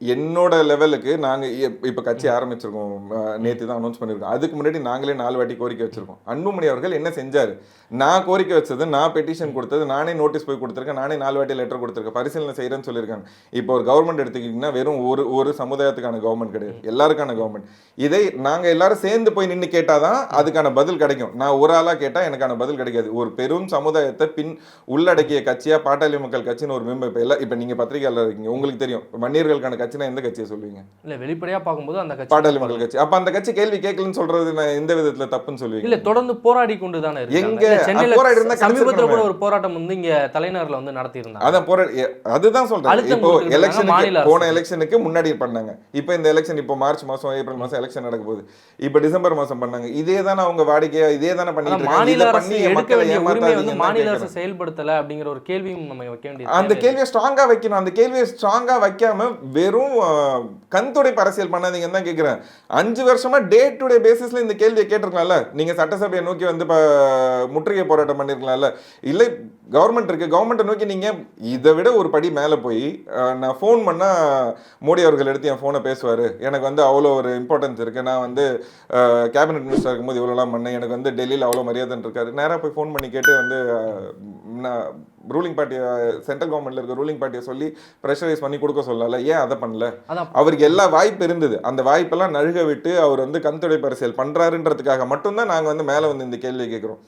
என்னோட லெவலுக்கு நாங்கள் இ- கட்சி ஆரம்பிச்சிருக்கோம். நேற்று தான் அனௌன்ஸ் பண்ணியிருக்கோம் அதுக்கு முன்னாடி நாங்களே நாலு வாட்டி கோரிக்கை வச்சிருக்கோம். அன்புமணி அவர்கள் என்ன செஞ்சார்? நான் கோரிக்கை வச்சது நான் பெட்டிஷன் கொடுத்தது நானே நோட்டீஸ் போய் கொடுத்துருக்கேன் நானே நாலு வாட்டி லெட்டர் கொடுத்துருக்கேன். பரிசீலனை செய்கிறேன்னு சொல்லியிருக்காங்க. இப்போ ஒரு கவர்மெண்ட் எடுத்துக்கிட்டிங்கன்னா வெறும் ஒரு ஒரு சமுதாயத்துக்கான கவர்மெண்ட் கிடையாது. எல்லாருக்கான கவர்மெண்ட் இதை நாங்கள் எல்லாரும் சேர்ந்து போய் நின்று கேட்டால் தான் அதுக்கான பதில் கிடைக்கும். நான் ஒரு ஆளாக கேட்டால் எனக்கான பதில் கிடைக்காது. ஒரு பெரும் சமுதாயத்தை பின் உள்ளடக்கிய கட்சியாக பாட்டாளி மக்கள் கட்சின்னு ஒரு மெம்பர் இப்போ எல்லாம் இப்போ நீங்கள் பத்திரிகையாளர் இருக்கீங்க உங்களுக்கு தெரியும். மன்னியர்கள் மன்னியர்களுக்கான கட்சினா எந்த கட்சியை சொல்லுவீங்க
இல்ல வெளிப்படையா பார்க்கும்போது அந்த கட்சி.
பாட்டாளி மக்கள் கட்சி. அப்ப அந்த கட்சி கேள்வி கேட்கலன்னு சொல்றது நான் எந்த விதத்துல தப்புன்னு சொல்லுவீங்க?
இல்ல தொடர்ந்து போராடி கொண்டு தானே
எங்க?
சென்னையில
போராடி இருந்தா
சமீபத்துல கூட. ஒரு போராட்டம் வந்து இங்க தலைநகர்ல வந்து நடத்தி இருந்தாங்க
அதான் எ- அதுதான் சொல்றேன்.
அழுத்தம்
இப்போ எலெக்ஷனுக்கு. போன எலெக்ஷனுக்கு முன்னாடி பண்ணாங்க. இப்போ இந்த எலெக்ஷன் இப்போ மார்ச் மாசம் ஏப்ரல் மாசம் எலெக்ஷன் நடக்க போகுது. இப்போ டிசம்பர் மாசம் பண்ணாங்க. இதே தானே அவங்க வாடிக்கையா இதே தானே பண்ணிட்டு
மாநில அரசு எடுக்க வேண்டிய வந்து மாநில. அரசு செயல்படுத்தல அப்படிங்கிற ஒரு கேள்வியும் நம்ம வைக்க வேண்டியது
அந்த. கேள்வியை ஸ்ட்ராங்கா வைக்கணும். அந்த கேள்வியை ஸ்ட்ராங்கா வைக்காம வெறும் கண்துடைப்பு அரசியல் பண்ணாதீங்கன்னு தான் கேட்குறேன் அஞ்சு வருஷமாக டே டு டே பேசிஸில் இந்த கேள்வியை கேட்டிருக்கலாம்ல? நீங்கள் சட்டசபையை நோக்கி வந்து இப்போ முற்றுகை போராட்டம் பண்ணிருக்கலாம்ல? இல்லை கவர்மெண்ட் இருக்குது கவர்மெண்ட்டை நோக்கி நீங்கள் இதை விட ஒரு படி மேலே போய் நான் ஃபோன் பண்ணால் மோடி அவர்கள் எடுத்து என் ஃபோனை பேசுவார். எனக்கு வந்து அவ்வளோ ஒரு இம்பார்ட்டன்ஸ் இருக்குது நான் வந்து கேபினெட் மினிஸ்டர் இருக்கும்போது இவ்வளோலாம் பண்ணேன். எனக்கு வந்து டெல்லியில் அவ்வளோ மரியாதைன்னு இருக்காரு. நேராக போய் ஃபோன் பண்ணி கேட்டு வந்து நான் ரூலிங் பார்ட்டியை சென்ட்ரல் கவர்மெண்ட்ல இருக்க ரூலிங் பார்ட்டியை சொல்லி ப்ரெஷரைஸ் பண்ணி கொடுக்க சொல்லல. ஏன் அதை பண்ணல? அவருக்கு எல்லா வாய்ப்பு இருந்தது. அந்த வாய்ப்பெல்லாம் நழுக விட்டு அவர் வந்து கண்துடைப்பு அரசியல் பண்றாருன்றதுக்காக மட்டும்தான் நாங்க வந்து மேல வந்து இந்த கேள்வியை கேட்கிறோம்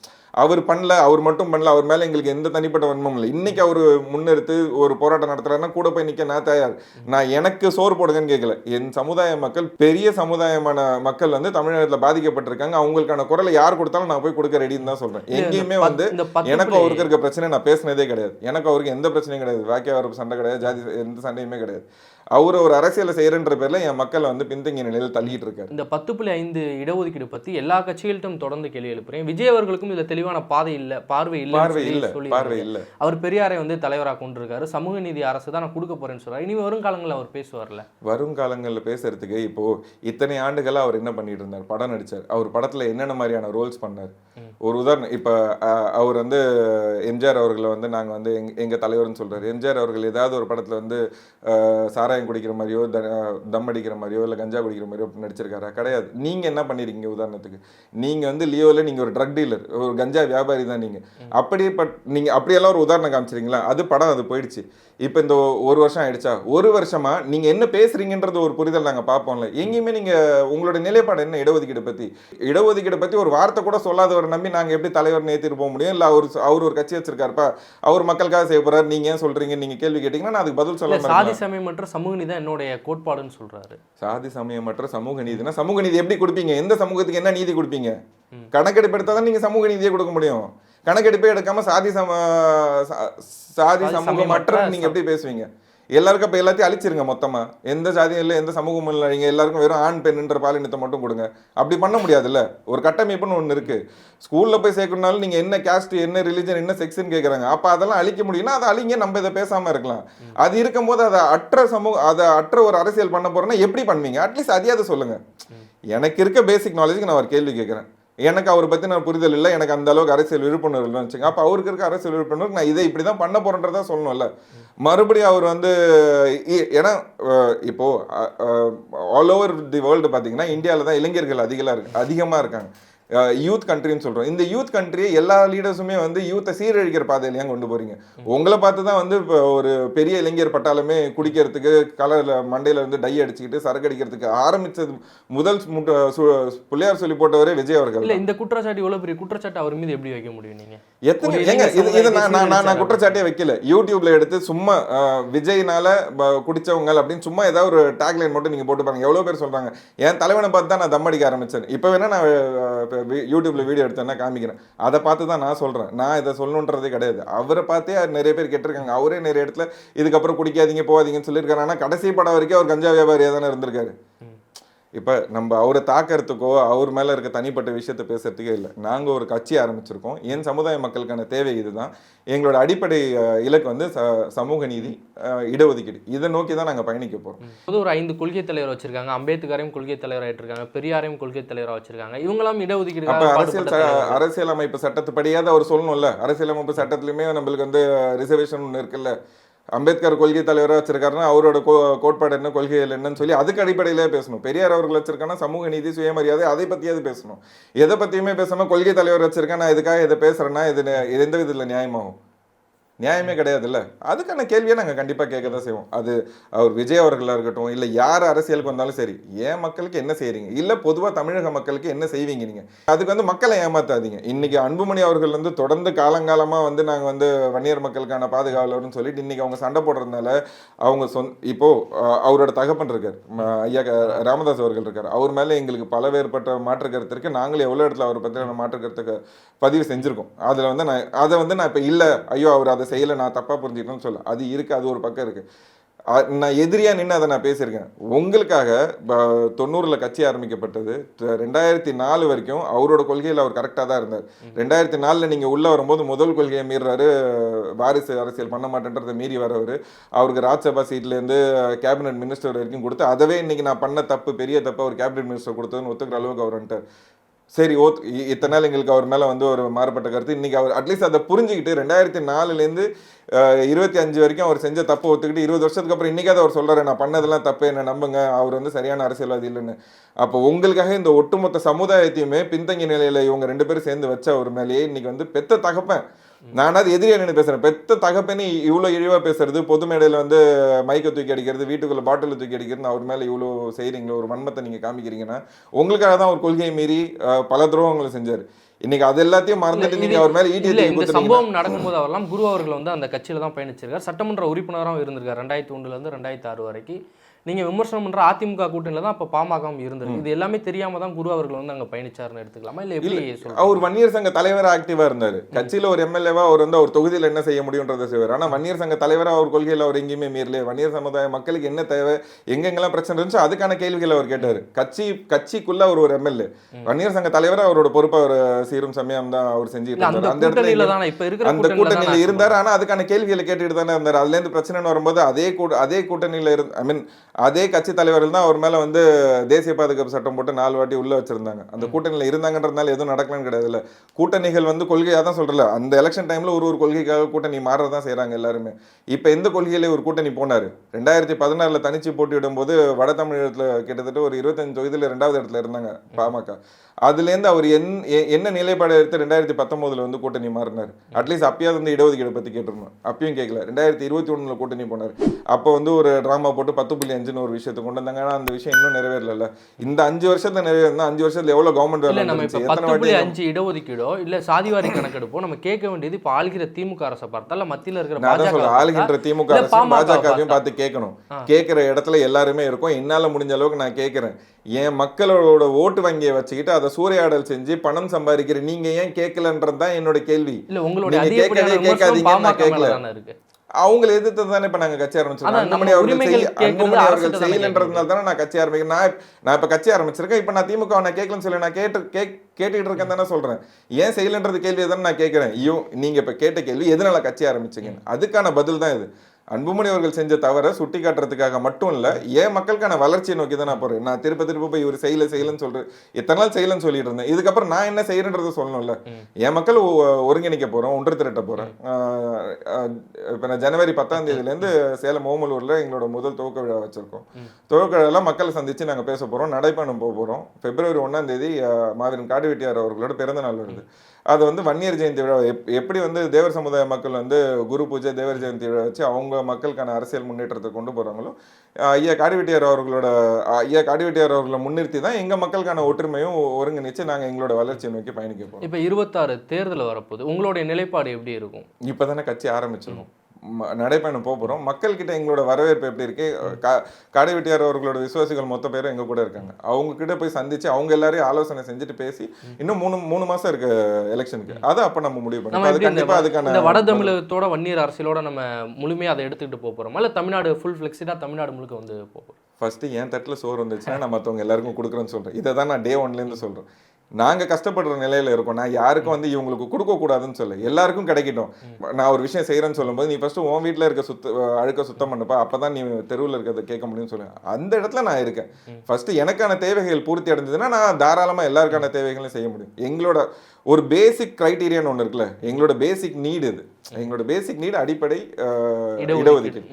அவர் பண்ணல அவர் மட்டும் பண்ணல அவர் மேல எங்களுக்கு எந்த தனிப்பட்ட வன்மம் இல்லை. இன்னைக்கு அவர் முன்னெடுத்து ஒரு போராட்டம் நடத்துறாருன்னா கூட போய் நிக்க நான் தயார். நான் எனக்கு சோறு போடுங்கன்னு கேட்கல என் சமுதாய மக்கள் பெரிய சமுதாயமான மக்கள் வந்து தமிழகத்துல பாதிக்கப்பட்டிருக்காங்க. அவங்களுக்கான குரலை யார் கொடுத்தாலும் நான் போய் கொடுக்க ரெடின்னு தான் சொல்றேன். எங்கேயுமே வந்து எனக்கு அவருக்கு இருக்க பிரச்சனை நான் பேசினதே கிடையாது. எனக்கு அவருக்கு எந்த பிரச்சனையும் கிடையாது. வாக்கிய வரப்பு சண்டை கிடையாது. ஜாதி எந்த சண்டையுமே கிடையாது. அவர் ஒரு அரசியலை செய்யறன்ற பேர்ல என் மக்களை வந்து பின்தங்கிய நிலையில் தள்ளிட்டு இருக்காரு
இந்த பத்து புள்ளி ஐந்து இடஒதுக்கீடு பத்தி எல்லா கட்சிகள்ட்டும் தொடர்ந்து கேள்வி எழுப்புறேன். விஜய் அவர்களுக்கும் இதுல தெளிவான பாதை இல்ல பார்வை இல்ல
பார்வை இல்ல பார்வை இல்ல.
அவர் பெரியாரை வந்து தலைவரா கொண்டிருக்காரு. சமூக நீதி அரசு தான் நான் கொடுக்க போறேன்னு சொல்றாரு. இனி வரும் காலங்களில் அவர் பேசுவார்ல.
வருங்காலங்களில் பேசுறதுக்கு இப்போ இத்தனை ஆண்டுகளா அவர் என்ன பண்ணிட்டு இருந்தார்? படம் நடிச்சார். அவர் படத்துல என்னென்ன மாதிரியான ரோல்ஸ் பண்ணார்? ஒரு உதாரணம் இப்போ அவர் வந்து எம்ஜிஆர் அவர்களை வந்து நாங்க வந்து எங்க எங்க தலைவர்னு சொல்றாரு. எம்ஜிஆர் அவர்கள் ஏதாவது ஒரு படத்துல வந்து அஹ், சாராயம் குடிக்கிற மாதிரியோ த- தம் அடிக்கிற மாதிரியோ இல்ல கஞ்சா குடிக்கிற மாதிரியோ நடிச்சிருக்காரா? கிடையாது. நீங்க என்ன பண்ணிருக்கீங்க உதாரணத்துக்கு? நீங்க வந்து லியோல நீங்க ஒரு ட்ரக் டீலர் ஒரு கஞ்சா வியாபாரி தான் நீங்க. அப்படியே பட் நீங்க அப்படியெல்லாம் ஒரு உதாரணம் காமிச்சிருங்களா அது படம் அது போயிடுச்சு. இப்போ இந்த ஒரு வருஷம் ஆயிடுச்சா? ஒரு வருஷமா நீங்க என்ன பேசுறீங்கன்றது ஒரு புரிதல் நாங்க பார்ப்போம்ல. எங்கேயுமே நீங்க உங்களோட நிலைப்பாடு என்ன? இடஒதுக்கீடு பத்தி. இடஒதுக்கீடு பத்தி ஒரு வார்த்தை கூட சொல்லாதவரை நம்பி நாங்க எப்படி தலைவர் நேத்திட்டு போக முடியும்? இல்ல அவர் அவர் ஒரு கட்சி வச்சிருக்காருப்பா. அவர் மக்களுக்காக செய்ய போறாரு. நீங்க ஏன் சொல்றீங்க? நீங்க கேள்வி கேட்டீங்கன்னா நான் அதுக்கு பதில் சொல்ல
சாதி சமயமற்ற சமூக நீதி தான் என்னுடைய கோட்பாடுன்னு சொல்றாரு.
சாதி சமயமற்ற சமூக நீதினா சமூக நீதி எப்படி கொடுப்பீங்க? எந்த சமூகத்துக்கு என்ன நீதி கொடுப்பீங்க? கணக்கெடுப்பு எடுத்தா தான் நீங்க சமூக நீதியை கொடுக்க முடியும். கணக்கெடுப்பே எடுக்காம சாதி சம சாதி சமூகமற்ற
சமயமற்ற
நீங்க எப்படி பேசுவீங்க? எல்லாருக்கும் இப்போ எல்லாத்தையும் அழிச்சிருங்க மொத்தமா. எந்த ஜாதியும் இல்லை எந்த சமூகமும் இல்லை நீங்க எல்லாருக்கும் வெறும் ஆண் பெண்ணுன்ற பாலினத்தை மட்டும் கொடுங்க. அப்படி பண்ண முடியாதுல்ல. ஒரு கட்டமைப்புன்னு ஒன்று இருக்கு. ஸ்கூல்ல போய் சேர்க்கணும்னாலும் நீங்க என்ன காஸ்ட் என்ன ரிலிஜன் என்ன செக்ஸ்ன்னு கேட்குறாங்க அப்ப அதெல்லாம் அழிக்க முடியும்னா அதை அழிங்க நம்ம இதை பேசாம இருக்கலாம். அது இருக்கும்போது அதை அற்ற சமூக அதை அற்ற ஒரு அரசியல் பண்ண போறோம்னா எப்படி பண்ணுவீங்க? அட்லீஸ்ட் அதையாவது சொல்லுங்க. எனக்கு இருக்க பேசிக் நாலேஜுக்கு நான் ஒரு கேள்வி கேட்குறேன் எனக்கு அவரை பற்றி நான் புரிதல் இல்லை. எனக்கு அந்த அளவுக்கு அரசியல் விழிப்புணர்வு இல்லைன்னு வச்சுங்க அப்போ அவருக்கு இருக்க அரசியல் விழிப்புணர்வு நான் இதை இப்படி தான் பண்ண போகிறேன்றதா சொல்லணும்ல. மறுபடியும் அவர் வந்து ஏன்னா இப்போது ஆல் ஓவர் தி வேர்ல்டு பார்த்தீங்கன்னா இந்தியாவில் தான் இளைஞர்கள் அதிகலாக இருக்கு அதிகமாக இருக்காங்க. யூத் கண்ட்ரின்னு சொல்றோம். இந்த யூத் கண்ட்ரியை எல்லா லீடர்ஸுமே வந்து யூத்தை சீரழிக்கிற பாதையில ஏன் கொண்டு போறீங்க? உங்களை பார்த்து தான் வந்து இப்போ ஒரு பெரிய இளைஞர் பட்டாலுமே குடிக்கிறதுக்கு கலர்ல மண்டையில இருந்து டை அடிச்சுக்கிட்டு சரக்கு அடிக்கிறதுக்கு ஆரம்பிச்சது முதல் புள்ளையார் சொல்லி போட்டவரே விஜய் அவர்கள்
இல்ல. இந்த குற்றச்சாட்டு இவ்வளவு பெரிய குற்றச்சாட்டு அவர் மீது எப்படி வைக்க முடியும் நீங்க?
எத்தனை ஏங்க இது இது நான் நான் நான் குற்றச்சாட்டே வைக்கல. யூடியூப்ல எடுத்து சும்மா விஜய்னால குடிச்சவங்க அப்படின்னு சும்மா ஏதாவது ஒரு டேக்லைன் மட்டும் நீங்க போட்டு பாருங்க எவ்வளவு பேர் சொல்றாங்க. என் தலைவனை பார்த்து தான் நான் தம் அடிக்க ஆரம்பிச்சேன். இப்போ வேணா நான் யூடியூப்பில் யூடியூப்ல வீடியோ எடுத்தேன்னா காமிக்கிறேன். அதை பார்த்து தான் நான் சொல்றேன். நான் இதை சொல்லணுன்றதே கிடையாது. அவரை பார்த்தே நிறைய பேர் கேட்டிருக்காங்க. அவரே நிறைய இடத்துல இதுக்கப்புறம் குடிக்காதீங்க போகாதீங்கன்னு சொல்லியிருக்காரு. ஆனால் கடைசி படம் வரைக்கும் அவர் கஞ்சா வியாபாரியாக தானே இருந்திருக்காரு. இப்போ நம்ம அவரை தாக்கறதுக்கோ அவர் மேலே இருக்க தனிப்பட்ட விஷயத்தை பேசுறதுக்கே இல்லை. நாங்கள் ஒரு கட்சி ஆரம்பிச்சிருக்கோம். என் சமுதாய மக்களுக்கான தேவை இதுதான். எங்களோட அடிப்படை இலக்கு வந்து ச சமூக நீதி இடஒதுக்கீடு. இதை நோக்கி தான் நாங்கள் பயணிக்க போகிறோம்
பொது ஒரு ஐந்து கொள்கை தலைவர் வச்சிருக்காங்க. அம்பேத்கரையும் கொள்கை தலைவராக இருக்காங்க பெரியாரையும் கொள்கை தலைவரா வச்சிருக்காங்க. இவங்களாம் இடஒதுக்கீடு
அப்போ அரசியல் அரசியலமைப்பு சட்டத்துப்படியாவது அவர் சொல்லணும்ல. அரசியலமைப்பு சட்டத்துலையுமே நம்மளுக்கு வந்து ரிசர்வேஷன் ஒன்று இருக்குல்ல. அம்பேத்கர் கொள்கை தலைவராக வச்சிருக்காருன்னா அவரோட கோ கோட்பாடு என்ன கொள்கைகள் என்னன்னு சொல்லி அதுக்கு அடிப்படையிலே பேசணும். பெரியார் அவர்கள் வச்சிருக்காங்கன்னா சமூக நீதி சுயமரியாதை அதை பற்றியாவது பேசணும். எதை பற்றியுமே பேசாமல் கொள்கை தலைவர் வச்சிருக்கேன் நான் இதுக்காக இதை பேசுகிறேன்னா இது எந்த விதத்தில் நியாயமாகும்? நியாயமே கிடையாதுல்ல? அதுக்கான கேள்வியை நாங்கள் கண்டிப்பாக கேட்க தான் செய்வோம். அது அவர் விஜய் அவர்களாக இருக்கட்டும் இல்லை யார் அரசியலுக்கு வந்தாலும் சரி ஏன் மக்களுக்கு என்ன செய்கிறீங்க இல்லை பொதுவாக தமிழக மக்களுக்கு என்ன செய்வீங்க நீங்கள் அதுக்கு வந்து மக்களை ஏமாற்றாதீங்க இன்றைக்கி அன்புமணி அவர்கள் வந்து தொடர்ந்து காலங்காலமாக வந்து நாங்கள் வந்து வன்னியர் மக்களுக்கான பாதுகாவலர்னு சொல்லிட்டு இன்றைக்கி அவங்க சண்டை போடுறதுனால அவங்க சொந் இப்போது அவரோட தகப்பன் இருக்கார். ஐயா க- ராமதாஸ் அவர்கள் இருக்கார். அவர் மேலே எங்களுக்கு பல வேறுபட்ட மாற்று கருத்திற்கு இருக்கு. நாங்களே எவ்வளோ இடத்துல அவரை பற்றி மாற்று கருத்துக்கு பதிவு செஞ்சுருக்கோம். அதில் வந்து நான் அதை வந்து நான் இப்போ இல்லை. ஐயோ அவர் அதை செய்யலை நான் தப்பாக புரிஞ்சுக்கிட்டேன்னு சொல்ல அது இருக்கு அது ஒரு பக்கம் இருக்கு. அ- நான் எதிரியா நின்று அதை நான் பேசியிருக்கேன். உங்களுக்காக தொண்ணூறுல கட்சி ஆரம்பிக்கப்பட்டது. ரெண்டாயிரத்தி நாலு வரைக்கும் அவரோட கொள்கையில் அவர் கரெக்டாக தான் இருந்தார். ரெண்டாயிரத்தி நாலில் நீங்கள் உள்ளே வரும்போது முதல் கொள்கையை மீறுறாரு வாரிசு அரசியல் பண்ண மாட்டேன்றதை மீறி வரவர். அவருக்கு ராஜ்சபா சீட்லேருந்து கேபினட் மினிஸ்டர் வரைக்கும் கொடுத்து அதவே இன்னைக்கு நான் பண்ண தப்பு பெரிய தப்பு அவர் கேபினட் மினிஸ்டர் கொடுத்ததுன்னு ஒத்துக்கிற அளவுக்கு அவர் வந்துட்டார். சரி ஓ இ- இத்தனை நாள் எங்களுக்கு அவர் மேலே வந்து ஒரு மாறுபட்ட கருத்து. இன்றைக்கி அவர் அட்லீஸ்ட் அதை புரிஞ்சுக்கிட்டு ரெண்டாயிரத்தி நாலுலேருந்து இருபத்தி அஞ்சு வரைக்கும் அவர் செஞ்ச தப்பு ஒத்துக்கிட்டு இருபது வருஷத்துக்கு அப்புறம் இன்னைக்காவது அவர் சொல்றாரு நான் பண்ணதெல்லாம் தப்பு என்ன நம்புங்க அவர் வந்து சரியான அரசியல்வாதி இல்லைன்னு. அப்போ உங்களுக்காக இந்த ஒட்டுமொத்த சமுதாயத்தையுமே பின்தங்கிய நிலையில் இவங்க ரெண்டு பேரும் சேர்ந்து வச்ச அவர் மேலேயே இன்னைக்கு வந்து பெத்த தகப்பேன் நானாவது எதிரியா நின்று பேசுறேன். பெத்த தகப்பனே இவ்வளோ இழிவா பேசுறது பொது மேடையில வந்து மைக்கை தூக்கி அடிக்கிறது வீட்டுக்குள்ள பாட்டில் தூக்கி அடிக்கிறது அவர் மேல இவ்வளோ செய்றீங்களோ ஒரு வன்மத்தை நீங்க காமிக்கிறீங்கன்னா உங்களுக்காக தான் ஒரு கொள்கையை மீறி பல துரோகங்களை செஞ்சாரு. இன்னைக்கு அது எல்லாத்தையும் மறந்துட்டு நீங்க அவர் மேல
இல்ல
தூக்கி
இந்த சம்பவம் நடக்கும்போது அவர்லாம் குரு அவர்கள் வந்து அந்த கட்சியில தான் பயணிச்சிருக்கார். சட்டமன்ற உறுப்பினராகவும் இருந்திருக்கார். ரெண்டாயிரத்தி ஒன்றுல இருந்து ரெண்டாயிரத்தி ஆறு வரைக்கும். நீங்க விமர்சனம் பண்ற அதிமுக கூட்டணியில தான் அப்ப பாமக இருந்திருக்கு இது எல்லாமே தெரியாம தான் குரு அவர்கள் வந்து அங்க பயணிச்சாருன்னு எடுத்துக்கலாமா? இல்ல எப்படி
அவர் வன்னியர் சங்க தலைவரா ஆக்டிவா இருந்தாரு. கட்சியில ஒரு எம்எல்ஏவா அவர் வந்து அவர் தொகுதியில என்ன செய்ய முடியுன்றதை செய்வார். ஆனா வன்னியர் சங்க தலைவரா அவர் கொள்கையில அவர் எங்கேயுமே மீறலையே. வன்னியர் சமுதாய மக்களுக்கு என்ன தேவை எங்கெங்கெல்லாம் பிரச்சனை இருந்துச்சோ அதுக்கான கேள்விகளை அவர் கேட்டாரு. கட்சி கட்சிக்குள்ள அவர் ஒரு எம்எல்ஏ வன்னியர் சங்க தலைவரா அவரோட பொறுப்பை அவர் சீரும் சமயம் தான் அவர் செஞ்சுட்டு
அந்த
இருந்தாரு. அந்த இடத்துல அந்த
கூட்டணியில
இருந்தார். ஆனா அதுக்கான கேள்விகளை கேட்டுட்டு தானே இருந்தார். அதுல இருந்து பிரச்சனைன்னு வரும்போது அதே கூட அதே கூட்டணியில இருந்து ஐ மீன் அதே கட்சி தலைவர்கள் தான் அவர் மேல வந்து தேசிய பாதுகாப்பு சட்டம் போட்டு நாலு வாட்டி உள்ள வச்சிருந்தாங்க. அந்த கூட்டணியில இருந்தாங்கன்றதுனால எதுவும் நடக்கலன்னு கிடையாதுல்ல கூட்டணிகள் வந்து கொள்கையாக தான் சொல்றல அந்த எலெக்ஷன் டைம்ல ஒரு ஒரு கொள்கைக்காக கூட்டணி மாறதான் செய்றாங்க எல்லாருமே. இப்போ எந்த கொள்கையில ஒரு கூட்டணி போனாரு? ரெண்டாயிரத்தி பதினாறுல தனிச்சு போட்டியிடும் போது வட தமிழகத்துல கிட்டத்தட்ட ஒரு இருபத்தஞ்சு தொகுதியில ரெண்டாவது இடத்துல இருந்தாங்க பாமக. அதுலேருந்து அவர் என் என்ன நிலைப்பாடு எடுத்து ரெண்டாயிரத்தி பத்தொன்பதுல வந்து கூட்டணி மாறினார்? அட்லீஸ்ட் அப்பயாவது வந்து இடஒதுக்கீடு பத்தி கேட்டிருந்தோம். அப்பயும் கேட்கல ரெண்டாயிரத்தி இருபத்தி ஒண்ணுல கூட்டணி போனார். அப்போ வந்து ஒரு டிராமா போட்டு பத்து புள்ளி அஞ்சுன்னு ஒரு விஷயத்தை கொண்டு வந்தாங்க. ஆனா அந்த விஷயம் இன்னும் நிறைவேறல இந்த அஞ்சு வருஷத்துல நிறைவேறினா அஞ்சு வருஷத்துல எவ்வளவு கவர்மெண்ட் வேலை
நம்ம? இப்ப பத்து புள்ளி அஞ்சு இடஒதுக்கீடோ இல்ல சாதிவாரி கணக்கெடுப்போ நம்ம கேட்க வேண்டியது இப்ப ஆளுகிற திமுக அரசை பார்த்தா இல்ல மத்தியில இருக்கிற பாஜக
ஆளுகின்ற திமுக
பாமக
பாஜகவையும்
பார்த்தா.
கேட்கணும். கேட்கிற இடத்துல எல்லாருமே இருக்கும். என்னால முடிஞ்ச அளவுக்கு நான் கேட்கிறேன். என் மக்களோட ஓட்டு வங்கியை வச்சுக்கிட்டு அதை சூறையாடல் செஞ்சு பணம் சம்பாதிக்கிற நீங்க ஏன் கேட்கலன்றது தான் என்னோட கேள்வி.
இல்ல உங்களுடைய
கேட்கவே கேட்காதீங்கன்னு நான் கேட்கல. அவங்களை எதிர்த்து தானே இப்ப நாங்க கட்சி ஆரம்பிச்சிருக்கோம். அன்புமணி அவர்கள் அன்புமணி அவர்கள் செய்யலன்றதுனால தானே நான் கட்சி ஆரம்பிக்கிறேன் நான் நான் இப்ப கட்சி ஆரம்பிச்சிருக்கேன். இப்ப நான் திமுக நான் கேட்கலன்னு சொல்லி நான் கேட்டு கேக் கேட்டுக்கிட்டு இருக்கேன் தானே சொல்றேன். ஏன் செய்யலன்றது கேள்வி தானே நான் கேட்கிறேன். ஐயோ நீங்க இப்ப கேட்ட கேள்வி எதனால கட்சி ஆரம்பிச்சீங்க அதுக்கான பதில் தான் இது. அன்புமணி அவர்கள் செஞ்ச தவறை சுட்டி காட்டுறதுக்காக மட்டும் இல்ல ஏன் மக்களுக்கான வளர்ச்சியை நோக்கி தான் நான் போறேன். நான் திருப்ப திருப்ப போய் இவர் செய்யல செய்யலன்னு சொல்றேன் எத்தனை நாள் செய்யலன்னு சொல்லிட்டு இருந்தேன். இதுக்கப்புறம் நான் என்ன செய்யறேன்றதை சொல்லணும்ல. என் மக்கள் ஒருங்கிணைக்க போறோம் ஒன்று திரட்ட ஆஹ் இப்ப நான் ஜனவரி பத்தாம் தேதியில இருந்து சேலம் ஓமலூர்ல எங்களோட முதல் துவக்க விழா வச்சிருக்கோம். துவக்க விழால மக்களை சந்திச்சு நாங்க பேச போறோம். நடைப்பயணம் போக போறோம். பிப்ரவரி ஒண்ணாம் தேதி மாவீரன் காடு வெட்டியார் அவர்களோட பிறந்த நாள் வருது. அது வந்து வன்னியர் ஜெயந்தி விழா. எப்- எப்படி வந்து தேவர் சமுதாய மக்கள் வந்து குரு பூஜை தேவர் ஜெயந்தி விழா வச்சு அவங்க மக்களுக்கான அரசியல் முன்னேற்றத்தை கொண்டு போறாங்களோ ஆஹ் ஐயா காடிவெட்டியார் அவர்களோட ஐயா காடிவெட்டியார் அவர்களை முன்னிறுத்தி தான் எங்க மக்களுக்கான ஒற்றுமையும் ஒருங்கிணைச்சு நாங்க எங்களோட வளர்ச்சியை நோக்கி பயணிக்க போறோம்.
இப்ப இருபத்தாறு தேர்தல் வரப்போகுது. உங்களுடைய நிலைப்பாடு எப்படி இருக்கும்?
இப்பதானே கட்சி ஆரம்பிச்சிருக்கோம். ம- நடைப்பயணம் போக போறோம். மக்கள்கிட்ட எங்களோட வரவேற்பு எப்படி இருக்கு? காடை வெட்டியார் அவர்களோட விசுவாசிகள் மொத்த பேரும் எங்க கூட இருக்காங்க. அவங்க கிட்ட போய் சந்திச்சு அவங்க எல்லாரையும் ஆலோசனை செஞ்சுட்டு பேசி இன்னும் மூணு மூணு மாசம் இருக்கு எலெக்ஷனுக்கு. அதை அப்ப நம்ம முடிவு பண்ணோம் அது கண்டிப்பா அதுக்கான
வட தமிழகத்தோட வன்னியர் அரசியலோட நம்ம முழுமையா அதை எடுத்துக்கிட்டு போக போறோமா? இல்ல தமிழ்நாடு ஃபுல் ஃபிளெக்சிடா தமிழ்நாடு முழுக்க வந்து போக போறோம்?
ஃபர்ஸ்ட் என் தட்டுல சோறு வந்துச்சுன்னா நான் மத்தவங்க எல்லாருக்கும் கொடுக்குறேன்னு சொல்றேன். இதை தான் நான் டே ஒன்ல இருந்து சொல்றேன் நாங்க கஷ்டப்படுற நிலையில இருக்கோம் நான் யாருக்கும் வந்து இவங்களுக்கு கொடுக்க கூடாதுன்னு சொல்ல. எல்லாருக்கும் கிடைக்கட்டும். நான் ஒரு விஷயம் செய்யறேன்னு சொல்லும்போது நீ ஃபர்ஸ்ட் உன் வீட்ல இருக்க சுத்த அழுக்க சுத்தம் பண்ணப்பா. அப்பதான் நீ தெருவில் இருக்கிறத கேட்க முடியும்னு சொல்லுவேன் அந்த இடத்துல நான் இருக்கேன். ஃபர்ஸ்ட் எனக்கான தேவைகள் பூர்த்தி அடைஞ்சதுன்னா நான் தாராளமா எல்லாருக்கான தேவைகளையும் செய்ய முடியும். எங்களோட ஒரு பேசிக் கிரைட்டீரியான்னு ஒன்று இருக்குல்ல. எங்களோட பேசிக் நீடு இது. எங்களோட பேசிக் நீடு அடிப்படை
இடஒதுக்கீடு.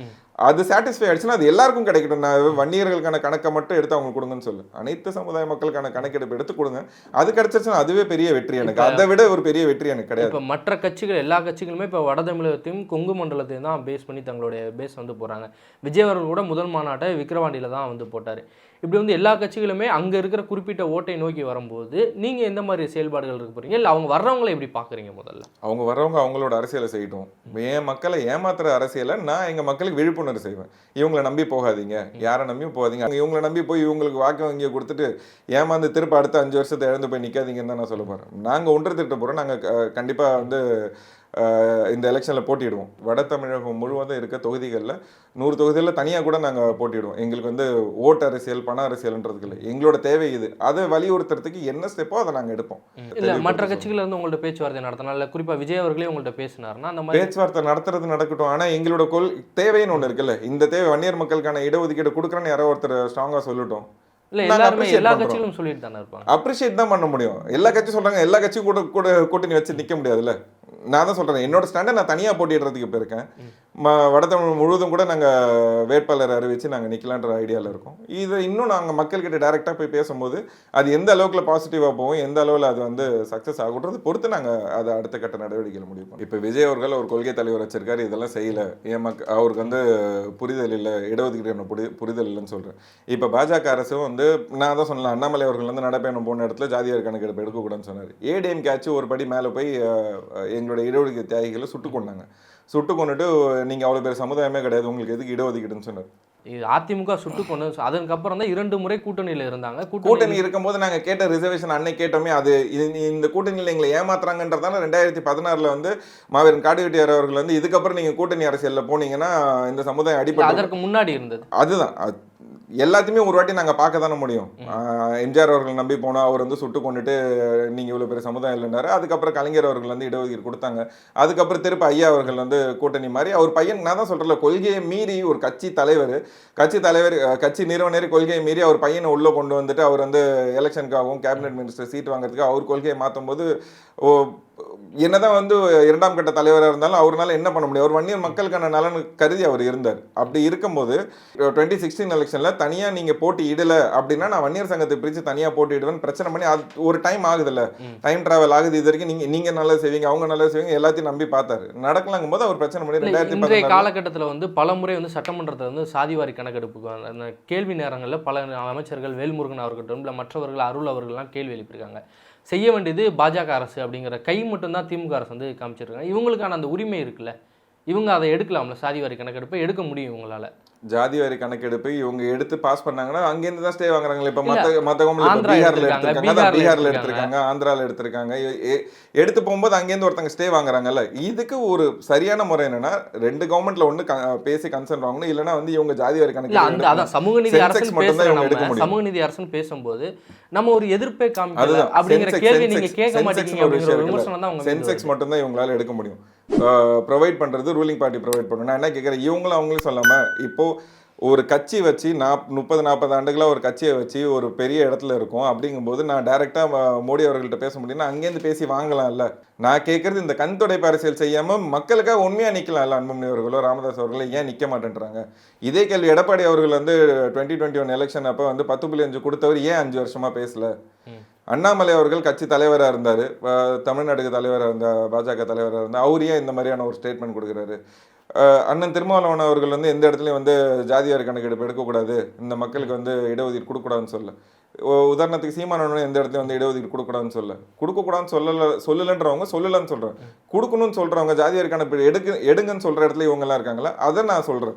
அது சாட்டிஸ்ஃபை ஆயிடுச்சுன்னா அது எல்லாருக்கும் கிடைக்கட்டும். நான் வன்னியர்களுக்கான கணக்கை மட்டும் எடுத்து அவங்க கொடுங்கன்னு சொல்லு. அனைத்து சமுதாய மக்களுக்கான கணக்கெடுப்பு எடுத்து கொடுங்க. அது கிடைச்சிருச்சுன்னா அதுவே பெரிய வெற்றி. எனக்கு அதை விட ஒரு பெரிய வெற்றி எனக்கு கிடையாது.
இப்போ மற்ற கட்சிகள் எல்லா கட்சிகளுமே இப்போ வட தமிழகத்தையும் கொங்கு மண்டலத்தையும் தான் பேஸ் பண்ணி தங்களுடைய பேஸ் வந்து போகிறாங்க விஜய் அவர்கள் கூட முதல் மாநாட்டை விக்கிரவாண்டியில் தான் வந்து போட்டார். இப்படி வந்து எல்லா கட்சிகளுமே அங்கே இருக்கிற குறிப்பிட்ட ஓட்டை நோக்கி வரும்போது நீங்கள் எந்த மாதிரி செயல்பாடுகள் இருக்க போகிறீங்க இல்லை அவங்க வர்றவங்களை எப்படி பார்க்குறீங்க முதல்ல?
அவங்க வர்றவங்க அவங்களோட அரசியலை செய்யட்டும். என் மக்களை ஏமாத்துற அரசியலை நான் எங்கள் மக்களுக்கு விழிப்புணர்வு செய்வேன். இவங்களை நம்பி போகாதீங்க. யாரை நம்பியும் போகாதீங்க. இவங்களை நம்பி போய் இவங்களுக்கு வாக்கு வங்கியை கொடுத்துட்டு ஏமாந்து திருப்ப அடுத்த அஞ்சு வருஷத்தை இழந்து போய் நிற்காதீங்கன்னு தான் நான் சொல்ல போகிறேன் நாங்கள் ஒன்று திட்ட போகிறோம் நாங்கள் க- வந்து இந்த எலெக்ஷன்ல போட்டியிடுவோம். வட தமிழகம் முழுவதும் இருக்க தொகுதிகளில் நூறு தொகுதிகளில் தனியாக கூட நாங்கள் போட்டியிடுவோம். எங்களுக்கு வந்து ஓட்டு அரசியல் பண அரசியல்ன்றதுக்கு இல்லை. எங்களோட தேவை இது. அதை வலியுறுத்துறதுக்கு என்ன ஸ்டெப்போ அதை நாங்கள் எடுப்போம்.
இல்லை மற்ற கட்சிகள் இருந்து உங்கள்ட்ட பேச்சுவார்த்தை நடத்தினா இல்லை குறிப்பாக விஜய் அவர்களே உங்கள்ட்ட பேசினாருன்னா அந்த மாதிரி
பேச்சுவார்த்தை நடத்துறது நடக்கட்டும். ஆனா எங்களோட கொள் தேவைன்னு ஒண்ணு இருக்குல்ல. இந்த தேவை வன்னியர் மக்களுக்கான இடஒதுக்கீடு கொடுக்குறேன்னு யாரோ ஒருத்தர் ஸ்ட்ராங்கா சொல்லட்டும். அப்ரிஷியேட் தான் பண்ண முடியும். எல்லா கட்சியும் சொல்றாங்க எல்லா கட்சியும் கூட கூட கூட்டணி வச்சு நிக்க முடியாதுல்ல. நான் தான் சொல்கிறேன் என்னோட ஸ்டாண்டை நான் தனியாக போட்டிடுறதுக்கு இப்போ இருக்கேன். ம வடதமிழ் முழுவதும் கூட நாங்கள் வேட்பாளர் அறிவிச்சு நாங்கள் நிற்கலான்ற ஐடியாவில் இருக்கோம். இது இன்னும் நாங்கள் மக்கள்கிட்ட டேரெக்டாக போய் பேசும்போது அது எந்த அளவுக்கு பாசிட்டிவாக போகும் எந்த அளவில் அது வந்து சக்ஸஸ் ஆகுன்றது பொறுத்து நாங்கள் அதை அடுத்த கட்ட நடவடிக்கைகள் முடிவு இப்போ விஜய் அவர்கள் ஒரு கொள்கை தலைவர் வச்சிருக்காரு இதெல்லாம் செய்யலை. ஏன் மக் அவருக்கு வந்து புரிதல் இல்லை இடஒதுக்கீடு புரி புரிதல் இல்லைன்னு சொல்கிறேன் இப்போ பாஜக அரசும் வந்து நான் தான் சொன்னேன் அண்ணாமலை அவர்கள் வந்து நடைபயணம் போன இடத்துல ஜாதியார் கணக்கெடுப்பு எடுக்கக்கூடாதுன்னு சொன்னார். ஏடிஎம் கேட்சு ஒரு படி மேலே போய் எங்களுடைய எங்களோட இடஒதுக்கீடு தியாகிகளை சுட்டு கொண்டாங்க சுட்டு கொண்டுட்டு நீங்க அவ்வளவு பேர் சமுதாயமே கிடையாது. உங்களுக்கு எதுக்கு இடஒதுக்கீடுன்னு சொன்னார்.
இது அதிமுக சுட்டு கொண்டு அதுக்கப்புறம் தான் இரண்டு முறை கூட்டணியில் இருந்தாங்க.
கூட்டணி இருக்கும்போது நாங்க கேட்ட ரிசர்வேஷன் அன்னைக்கு கேட்டோமே அது. இந்த கூட்டணியில் எங்களை ஏமாத்துறாங்கன்றதால ரெண்டாயிரத்தி பதினாறுல வந்து மாவீரன் காடுவெட்டியார் அவர்கள் வந்து இதுக்கப்புறம் நீங்க கூட்டணி அரசியல்ல போனீங்கன்னா இந்த சமுதாயம் அடிப்படை
அதற்கு முன்னாடி இருந்தது.
அதுதான். அது- எல்லாத்தையுமே ஒரு வாட்டி நாங்க பார்க்க தானே முடியும் எம்ஜிஆர் அவர்கள் நம்பி போனா அவர் வந்து சுட்டு கொண்டுட்டு நீங்க இவ்வளவு பெரிய சமுதாயம் இல்லைனாரு அதுக்கப்புறம் கலைஞர் அவர்கள் வந்து இடஒதுக்கீடு கொடுத்தாங்க. அதுக்கப்புறம் திருப்பி ஐயா அவர்கள் வந்து கூட்டணி மாதிரி அவர் பையன் நான் தான் சொல்றேன் கொள்கையை மீறி ஒரு கட்சி தலைவர் கட்சி தலைவர் கட்சி நிறுவனர் கொள்கையை மீறி அவர் பையனை உள்ள கொண்டு வந்துட்டு அவர் வந்து எலெக்ஷனுக்காகவும் கேபினெட் மினிஸ்டர் சீட் வாங்குறதுக்கு அவர் கொள்கையை மாற்றும் போது ஓ என்னதான் வந்து இரண்டாம் கட்ட தலைவராக இருந்தாலும் அவரால் என்ன பண்ண முடியும்? அவர் வன்னியர் மக்களுக்கான நலன் கருதி அவர் இருந்தார். அப்படி இருக்கும்போது டுவெண்ட்டி சிக்ஸ்டீன் எலெக்ஷனில் தனியாக நீங்கள் போட்டி இடலை அப்படின்னா நான் வன்னியர் சங்கத்தை பிரித்து தனியாக போட்டிடுவேன் பிரச்சனை பண்ணி அது ஒரு டைம் ஆகுதுல்ல. டைம் டிராவல் ஆகுது இது வரைக்கும். நீங்கள் நீங்கள் நல்லா செய்வீங்க அவங்க நல்லா செய்வீங்க எல்லாத்தையும் நம்பி பார்த்தாரு. நடக்கலாங்கும் போது அவர் பிரச்சனை பண்ணி ரெண்டாயிரத்தி
காலகட்டத்தில் வந்து பல முறை வந்து சட்டமன்றத்தை வந்து சாதிவாரி அந்த கேள்வி நேரங்களில் பல அமைச்சர்கள் வேல்முருகன் அவர்கிட்டும் இல்லை மற்றவர்கள் அருள் அவர்கள்லாம் கேள்வி எழுப்பியிருக்காங்க. செய்ய வேண்டியது பாஜக அரசு அப்படிங்கிற கை மட்டும்தான் திமுக அரசு வந்து காமிச்சிருக்காங்க. இவங்களுக்கான அந்த உரிமை இருக்குல்ல? இவங்க அதை எடுக்கலாம்ல? சாதிவாரி கணக்கெடுப்பை எடுக்க முடியும் இவங்களால.
ஜாதி வாரி கணக்கெடுப்பு இவங்க எடுத்து பாஸ் பண்ணாங்கன்னா அங்கேருந்து தான் ஸ்டே வாங்குறாங்களே. இப்போ மற்ற மற்ற கோமில் பீகார்ல
எடுத்திருக்காங்க, பீகார்ல எடுத்திருக்காங்க.
ஆந்திரால எடுத்திருக்காங்க. எடுத்து போகும்போது அங்கேருந்து ஒருத்தங்க ஸ்டே வாங்குறாங்கல்ல. இதுக்கு ஒரு சரியான முறை என்னன்னா ரெண்டு கவர்மெண்ட்ல ஒன்று பேசி கன்சர்ன் வாங்கணும். இல்லைன்னா வந்து இவங்க ஜாதி வாரி கணக்கு
அதான் சமூக நீதி அரசு
முடியும்.
சமூக நீதி அரசுன்னு பேசும்போது நம்ம ஒரு எதிர்ப்பே காமிக்கல அப்படிங்கிற கேள்வி நீங்க கேட்க மாட்டீங்க அப்படிங்கிற. விமர்சனம் தான்
சென்செக்ஸ் மட்டும்தான் இவங்களால எடுக்க முடியும். ப்ரொவைட் பண்ணுறது ரூலிங் பார்ட்டி ப்ரொவைட் பண்ணணும் நான் என்ன கேட்குறேன் இவங்களும் அவங்களும் சொல்லாமல் இப்போது ஒரு கட்சி வச்சு நாப் முப்பது நாற்பது ஆண்டுகளாக ஒரு கட்சியை வச்சு ஒரு பெரிய இடத்துல இருக்கும். அப்படிங்கும்போது நான் டைரெக்டாக மோடி அவர்கள்ட்ட பேச முடியும்னா அங்கேருந்து பேசி வாங்கலாம்ல. நான் கேட்குறது இந்த கண் துடைப்பு அரசியல் செய்யாமல் மக்களுக்காக உண்மையாக நிற்கலாம்ல அன்புமணி அவர்களோ ராமதாஸ் அவர்களோ ஏன் நிற்க மாட்டேன்றாங்க? இதே கேள்வி எடப்பாடி அவர்கள் வந்து டுவெண்ட்டி டுவெண்ட்டி ஒன் எலெக்ஷன் அப்போ வந்து பத்து புள்ளி அஞ்சு கொடுத்தவர் ஏன் அஞ்சு வருஷமா பேசல? அண்ணாமலை அவர்கள் கட்சி தலைவராக இருந்தார். தமிழ்நாட்டுக்கு தலைவராக இருந்த பாஜக தலைவராக இருந்தார் அவர் ஏன் இந்த மாதிரியான ஒரு ஸ்டேட்மெண்ட் கொடுக்குறாரு? அண்ணன் திருமாவளவன் அவர்கள் வந்து எந்த இடத்துலையும் வந்து ஜாதியார் கணக்கெடுப்பு எடுக்கக்கூடாது. இந்த மக்களுக்கு வந்து இடஒதுக்கீடு கொடுக்கக்கூடாதுன்னு சொல்ல உதாரணத்துக்கு சீமானவன் எந்த இடத்துலையும் வந்து இடஒதுக்கீடு கொடுக்கக்கூடாதுன்னு சொல்ல. கொடுக்கக்கூடாதுன்னு சொல்லல சொல்லலன்றவங்க சொல்லலன்னு சொல்கிறேன் கொடுக்கணும்னு சொல்கிறவங்க ஜாதியார் கணக்கு எடுக்க எடுங்கன்னு சொல்கிற இடத்துல இவங்கெல்லாம் இருக்காங்களா? அதை நான் சொல்கிறேன்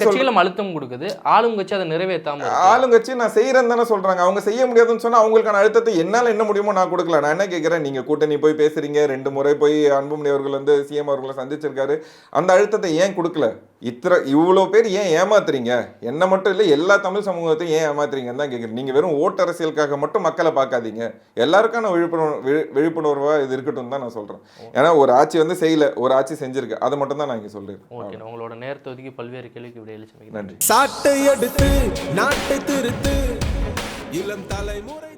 கட்சிகளும் அழுத்தம் கொடுக்குது. ஆளும் கட்சி அதை நிறைவேற்றாம.
ஆளுங்கட்சி நான் செய்யறேன்னு தானே சொல்றாங்க. அவங்க செய்ய முடியாதுன்னு சொன்னா அவங்களுக்கான அழுத்தத்தை என்னால என்ன முடியுமோ நான் கொடுக்கல. நான் என்ன கேட்கிறேன் நீங்க கூட்டணி போய் பேசுறீங்க. ரெண்டு முறை போய் அன்புமணி அவர்கள் வந்து சிஎம் அவர்களை சந்திச்சிருக்காரு. அந்த அழுத்தத்தை ஏன் கொடுக்கல? இத்தனை இவ்வளோ பேர் ஏன் ஏமாத்துறீங்க? என்ன மட்டும் இல்லை எல்லா தமிழ் சமூகத்தையும் ஏன் ஏமாத்துறீங்கன்னு தான் கேட்குறேன். நீங்க வெறும் ஓட்டு அரசியலுக்காக மட்டும் மக்களை பார்க்காதீங்க. எல்லாருக்கான விழிப்புணர்வு விழி- விழிப்புணர்வா இது இருக்கட்டும் தான் நான் சொல்றேன். ஏன்னா ஒரு ஆட்சி வந்து செய்யல ஒரு ஆட்சி செஞ்சிருக்கு. அதை மட்டும் தான் நான் இங்க சொல்றேன்.
ஓகே உங்களோட நேரத்தை ஒதுக்கி பல்வேறு கேள்விக்கு விடையளிச்சு
நன்றி.
சாட்டை எடுத்து நாட்டை திருத்து. இளம் தலைமுறை